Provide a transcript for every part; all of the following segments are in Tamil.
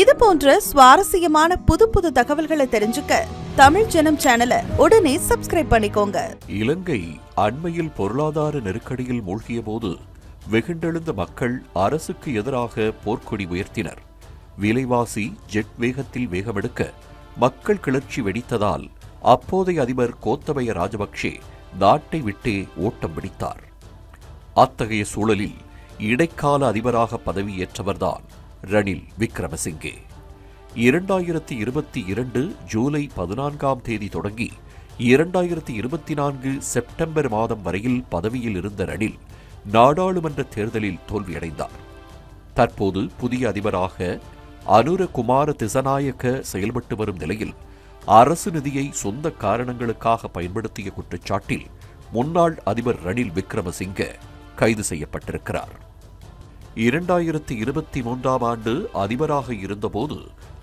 இது போன்ற சுவாரஸ்யமான புது புது தகவல்களை தெரிஞ்சுக்க தமிழ் ஜனம் சேனலை உடனே சப்ஸ்கிரைப் பண்ணிக்கோங்க. இலங்கை அண்மையில் பொருளாதார நெருக்கடியில் மூழ்கிய போது வெகுண்டெழுந்த மக்கள் அரசுக்கு எதிராக போர்க்கொடி உயர்த்தினர். விலைவாசி ஜெட் வேகத்தில் வேகமெடுக்க மக்கள் கிளர்ச்சி வெடித்ததால் அப்போதைய அதிபர் கோத்தபய ராஜபக்சே நாட்டை விட்டே ஓட்டம் பிடித்தார். அத்தகைய சூழலில் இடைக்கால அதிபராக பதவியேற்றவர்தான் ரணில் விக்ரமசிங்கே. இரண்டாயிரத்தி இருபத்தி இரண்டு ஜூலை பதினான்காம் தேதி தொடங்கி இரண்டாயிரத்தி இருபத்தி நான்கு செப்டம்பர் மாதம் வரையில் பதவியில் இருந்த ரணில் நாடாளுமன்ற தேர்தலில் தோல்வியடைந்தார். தற்போது புதிய அதிபராக அனுரகுமார திசநாயக்க செயல்பட்டு வரும் நிலையில் அரசு நிதியை சொந்த காரணங்களுக்காக பயன்படுத்திய குற்றச்சாட்டில் முன்னாள் அதிபர் ரணில் விக்ரமசிங்க கைது செய்யப்பட்டிருக்கிறார். இரண்டாயிரத்தி இருபத்தி மூன்றாம் ஆண்டு அதிபராக இருந்தபோது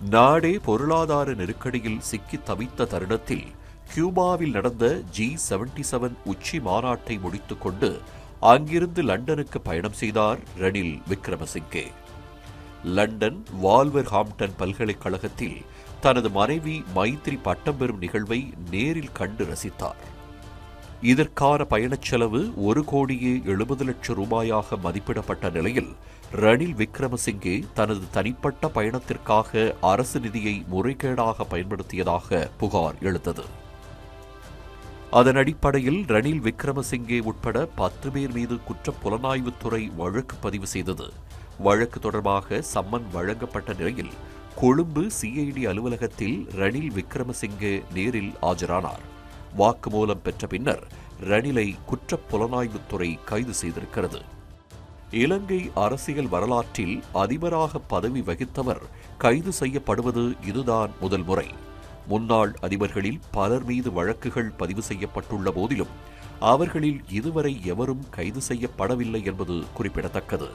நாடே பொருளாதார நெருக்கடியில் சிக்கி தவித்த தருணத்தில் கியூபாவில் நடந்த ஜி செவன்டி செவன் உச்சி மாநாட்டை முடித்துக்கொண்டு அங்கிருந்து லண்டனுக்கு பயணம் செய்தார் Ranil Wickremesinghe. London Wolverhampton பல்கலைக்கழகத்தில் தனது மனைவி மைத்ரி பட்டம் பெறும் நிகழ்வை நேரில் கண்டு ரசித்தார். இதற்கான பயணச் செலவு ஒரு கோடியே எழுபது லட்சம் ரூபாயாக மதிப்பிடப்பட்ட நிலையில் ரணில் விக்ரமசிங்கே தனது தனிப்பட்ட பயணத்திற்காக அரசு நிதியை முறைகேடாக பயன்படுத்தியதாக புகார் எழுந்தது. அதன் அடிப்படையில் ரணில் விக்ரமசிங்கே உட்பட பத்து பேர் மீது குற்ற புலனாய்வுத்துறை வழக்கு பதிவு செய்தது. வழக்கு தொடர்பாக சம்மன் வழங்கப்பட்ட நிலையில் கொழும்பு சிஐடி அலுவலகத்தில் ரணில் விக்ரமசிங்கே நேரில் ஆஜரானார். வாக்குமூலம் பெற்ற பின்னர் ரணிலை குற்றப் புலனாய்வுத்துறை கைது செய்திருக்கிறது. இலங்கை அரசியல் வரலாற்றில் அதிபராக பதவி வகித்தவர் கைது செய்யப்படுவது இதுதான் முதல் முறை. முன்னாள் அதிபர்களில் பலர் மீது வழக்குகள் பதிவு செய்யப்பட்டுள்ள போதிலும் அவர்களில் இதுவரை எவரும் கைது செய்யப்படவில்லை என்பது குறிப்பிடத்தக்கது.